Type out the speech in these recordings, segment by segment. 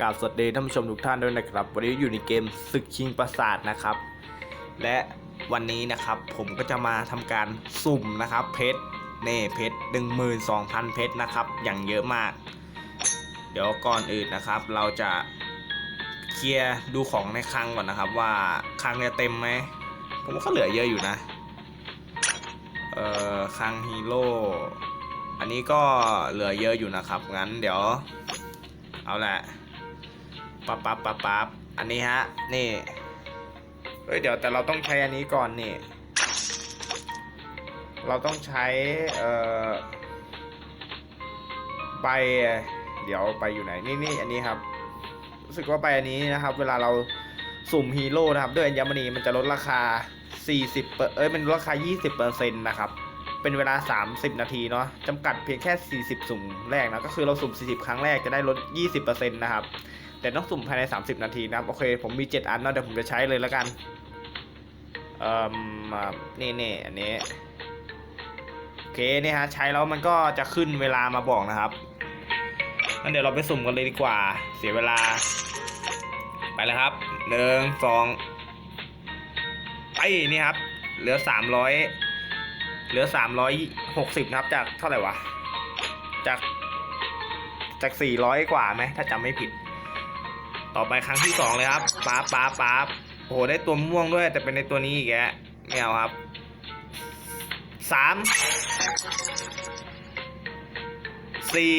กราบสวัสดีท่านผู้ชมทุกท่านด้วยนะครับ วันนี้อยู่ในเกมศึกชิงปราสาทนะครับ และวันนี้นะครับผมก็จะมาทำการสุ่มนะครับ เพชรเน่เพชร12,000เพชรนะครับ อย่างเยอะมาก เดี๋ยวก่อนอื่นนะครับ เราจะเคลียร์ดูของในคลังก่อนนะครับ ว่าคลังจะเต็มไหมผมว่าก็เหลือเยอะอยู่นะเอ่อคลังฮีโร่อันนี้ก็เหลือเยอะอยู่นะครับงั้นเดี๋ยวเอาแหละ ปั๊บปั๊บปั๊บปั๊บอันนี้ฮะ นี่ เฮ้ย เดี๋ยวแต่เราต้องใช้อันนี้ก่อนนี่ เราต้องใช้ เอ่อ ใบ เดี๋ยวไปอยู่ไหน นี่นี่อันนี้ครับ รู้สึกว่าใบอันนี้นะครับ เวลาเราสุ่มฮีโร่นะครับ ด้วยอัญมณีมันจะลดราคา 40เปอร์เอ้ยมันลดราคา 20เปอร์เซ็นต์นะครับ เป็นเวลา 30 นาทีเนาะจำกัดเพียงแค่ 40 สุ่มแรกนะ ก็คือเราสุ่ม 40 ครั้งแรกจะได้ลด 20%นะครับ แต่ต้องสุ่มภายใน 30 นาทีนะโอเค ผมมี 7 อันเนาะเดี๋ยวผมจะใช้เลยแล้วกัน เอ่อนี่นี่อันนี้ โอเคนี่ฮะ ใช้แล้วมันก็จะขึ้นเวลามาบอกนะครับงั้นเดี๋ยวเราไปสุ่มกันเลยดีกว่า เสียเวลา ไปเลยครับหนึ่งสองไปนี่ครับ เหลือ300เหลือ360นะครับ จากเท่าไหร่วะ จากจาก400กว่าไหมถ้าจำไม่ผิด ต่อไปครั้งที่2เลยครับป๊าป๊าป๊าโอ้โหได้ตัวม่วงด้วย แต่เป็นในตัวนี้อีกแกไม่เอาครับสามสี่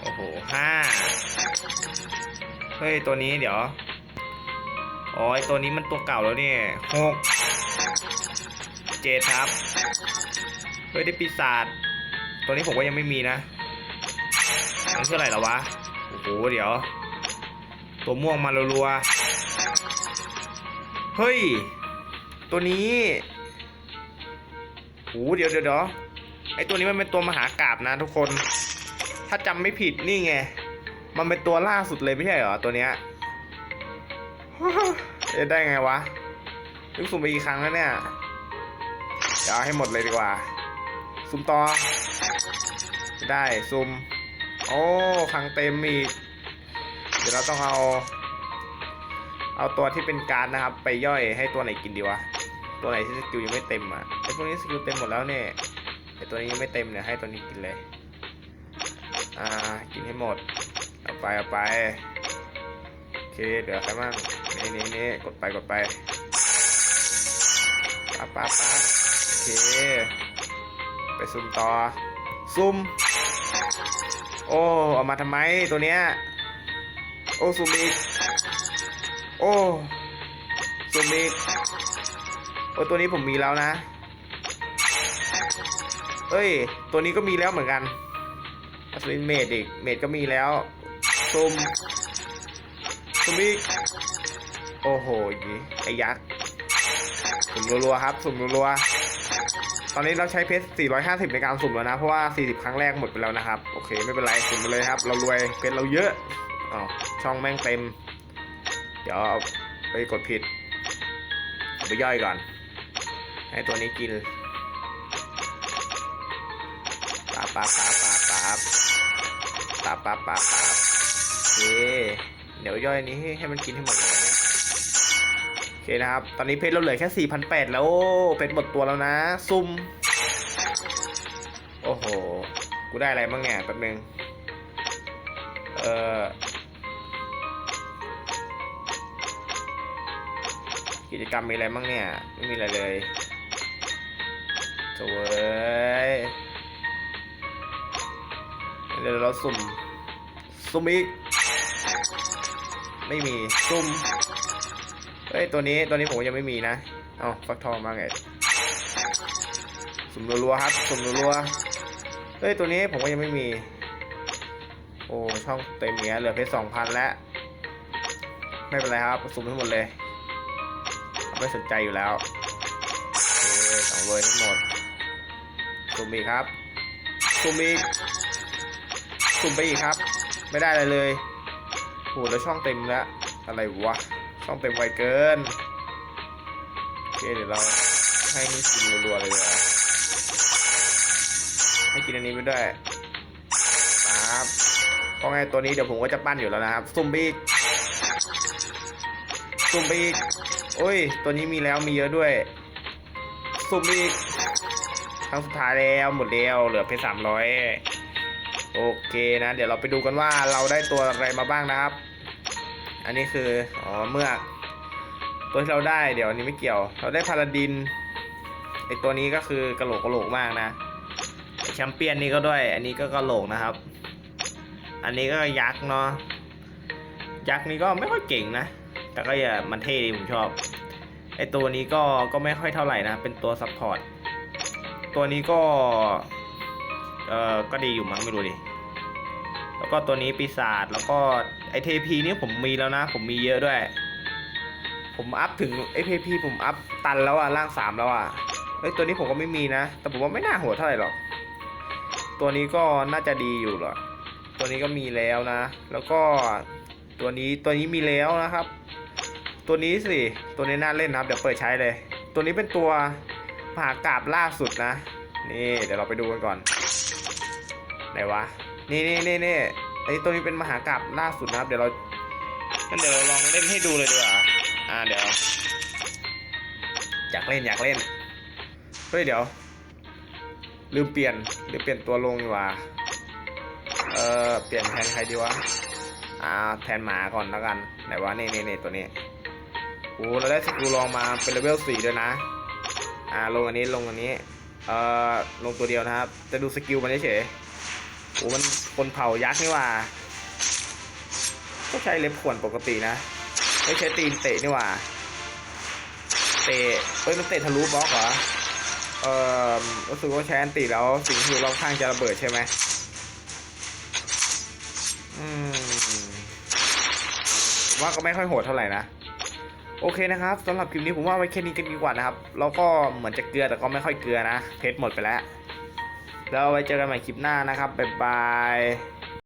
โอ้โหห้าเฮ้ย ตัวนี้เดี๋ยวอ๋อไอตัวนี้มันตัวเก่าแล้วเนี่ยหกเจ็ดครับ เฮ้ย ได้ปีศาจตัวนี้ผมก็ยังไม่มีนะมันคืออะไรหรอวะ โอ้โห เดี๋ยว ตัวม่วงมารัวๆเฮ้ย ตัวนี้โหเดี๋ยวเดี๋ยวเดี๋ยวไอตัวนี้มันเป็นตัวมหากราบนะทุกคน ถ้าจำไม่ผิดนี่ไง มันเป็นตัวล่าสุดเลยไม่ใช่เหรอตัวเนี้ยเอ๊ะได้ไงวะยิงสุ่มไปอีกครั้งแล้วเนี่ยเดี๋ยวเอาให้หมดเลยดีกว่าซุ่มต่อ ได้ซุ่ม โอ้ครั้งเต็มอีก ดี๋ยวเราต้องเอา เอาตัวที่เป็นการนะครับ ไปย่อยให้ตัวไหนกินดีวะ ตัวไหนที่สกิลยังไม่เต็มอะไอพวกนี้สกิลเต็มหมดแล้วเนี่ยไอตัวนี้ยังไม่เต็มเนี่ยให้ตัวนี้กินเลย อ่า กินให้หมด เอาไปเอาไป โอเค เดี๋ยวใครบ้างนี่นี่นี่กดไปกดไปป๊าป๊าป๊าโอเค ไปซุ่มต่อ ซุ่มโอ้ เอามาทำไมตัวเนี้ย โอ้ซุ่มอีกโอ้ซุ่มอีกโอ้ตัวนี้ผมมีแล้วนะ เอ้ย ตัวนี้ก็มีแล้วเหมือนกันอัศวินเมดอีก เมดก็มีแล้วซุมซุ่มอีกโอ้โหไอ้ยักษ์สุ่มรัวๆครับ สุ่มรัวๆตอนนี้เราใช้เพชร450 ในการสุ่มแล้วนะ เพราะว่า 40 ครั้งแรกหมดไปแล้วนะครับ โอเค ไม่เป็นไร สุ่มไปเลยครับ เรารวยเพชรเราเยอะอ๋อ ช่องแม่งเต็ม เดี๋ยวเอาไปกดผิดไปย่อยก่อน ให้ตัวนี้กินปาปาปาปาปาปาปาปาปาโอเคเดี๋ยวย่อยนี้ให้มันกินให้หมดเลยโอเคนะครับ ตอนนี้เพชรเราเหลือแค่ 4,800 แล้วโอเพชรหมดตัวแล้วนะ ซุ่ม โอ้โห กูได้อะไรบ้างเนี่ยแป๊บนึง เอ่อ กิจกรรมมีอะไรบ้างเนี่ย ไม่มีอะไรเลยโถ่เว้ยเดี๋ยวเราสุ่ม สุ่มอีก ไม่มี สุ่ม เฮ้ย ตัวนี้ ตัวนี้ผมยังไม่มีนะ เอาฟักทองมาไง สุ่มรัวๆครับ สุ่มรัวๆ เฮ้ย ตัวนี้ผมก็ยังไม่มี โอ้ ช่องเต็มเนี้ยเหลือเพชรสองพันแล้ว ไม่เป็นไรครับ สุ่มให้หมดเลย ไม่สนใจอยู่แล้วโอเคสองเวอร์ทั้งหมดสุ่มอีกครับสุ่มอีกสุ่มไปอีกครับ ไม่ได้อะไรเลยโหแล้วช่องเต็มแล้วอะไรวะ ช่องเต็มไวเกินโอเคเดี๋ยวเราให้นี่กินรัวๆเลยดีกว่าให้กินอันนี้ไปด้วยครับโอราะไงตัวนี้เดี๋ยวผมก็จะปั้นอยู่แล้วนะครับซุ่มไปอีกซุ่มไปอีก โอ้ย ตัวนี้มีแล้วมีเยอะด้วยซุ่มอีกครั้งสุดท้ายแล้วหมดแล้วเหลือเพชรสามร้อยโอเคนะ เดี๋ยวเราไปดูกันว่าเราได้ตัวอะไรมาบ้างนะครับ อันนี้คือ อ๋อ เมื่อกตัวที่เราได้เดี๋ยวอันนี้ไม่เกี่ยว เราได้พาราดินไอตัวนี้ก็คือกระโหลกกระโหลกมากนะแชมเปี้ยนนี่ก็ด้วย อันนี้ก็กระโหลกนะครับ อันนี้ก็ยักษ์เนาะยักษ์นี่ก็ไม่ค่อยเก่งนะ แต่ก็อย่ามันเท่ดีผมชอบไอตัวนี้ก็ก็ไม่ค่อยเท่าไหร่นะ เป็นตัวซัพพอร์ตตัวนี้ก็เออก็ดีอยู่มั้งไม่รู้ดิแล้วก็ตัวนี้ปีศาจแล้วก็ไอเทพีนี่ผมมีแล้วนะ ผมมีเยอะด้วย ผมอัพถึงไอเทพีผมอัพตันแล้วอะร่างสามแล้วอะเฮ้ยตัวนี้ผมก็ไม่มีนะ แต่ผมว่าไม่น่าโหดเท่าไหร่หรอกตัวนี้ก็น่าจะดีอยู่หรอกตัวนี้ก็มีแล้วนะ แล้วก็ตัวนี้ตัวนี้มีแล้วนะครับ ตัวนี้สิ ตัวนี้น่าเล่นนะครับ เดี๋ยวเปิดใช้เลย ตัวนี้เป็นตัวมหากราบล่าสุดนะ นี่เดี๋ยวเราไปดูกันก่อน ไหนวะ นี่นี่นี่นี่ไอ้ตัวนี้เป็นมหากราบล่าสุดนะครับ เดี๋ยวเรางั้นเดี๋ยวเราลองเล่นให้ดูเลยดีกว่า อ่าเดี๋ยว อยากเล่นอยากเล่น เฮ้ยเดี๋ยว ลืมเปลี่ยนลืมเปลี่ยนตัวลงดีกว่า เออเปลี่ยนแทนใครดีวะ อ่าแทนหมาก่อนแล้วกัน ไหนวะนี่นี่นี่ตัวนี้ โอ้เราได้สกิลลองมาเป็นเลเวลสี่ด้วยนะ อ่าลงอันนี้ลงอันนี้ เอ่อลงตัวเดียวนะครับ จะดูสกิลมันเฉยโอ้มันคนเผายักษ์นี่ว่าก็ใช้เล็บข่วนปกตินะ ไม่ใช้ตีนเตะนี่ว่า เตะเอ้ยมันเตะทะลุบล็อกเหรอ เอ่อรู้สึกว่าใช้อันติแล้วสิ่งที่อยู่รอบข้างจะระเบิดใช่ไหมอืมว่าก็ไม่ค่อยโหดเท่าไหร่นะ โอเคนะครับสำหรับคลิปนี้ผมว่าไว้แค่นี้กันดีกว่านะครับ แล้วก็เหมือนจะเกลือแต่ก็ไม่ค่อยเกลือนะ เพชรหมดไปแล้ว แล้วไว้เจอกันใหม่คลิปหน้านะครับบ๊ายบาย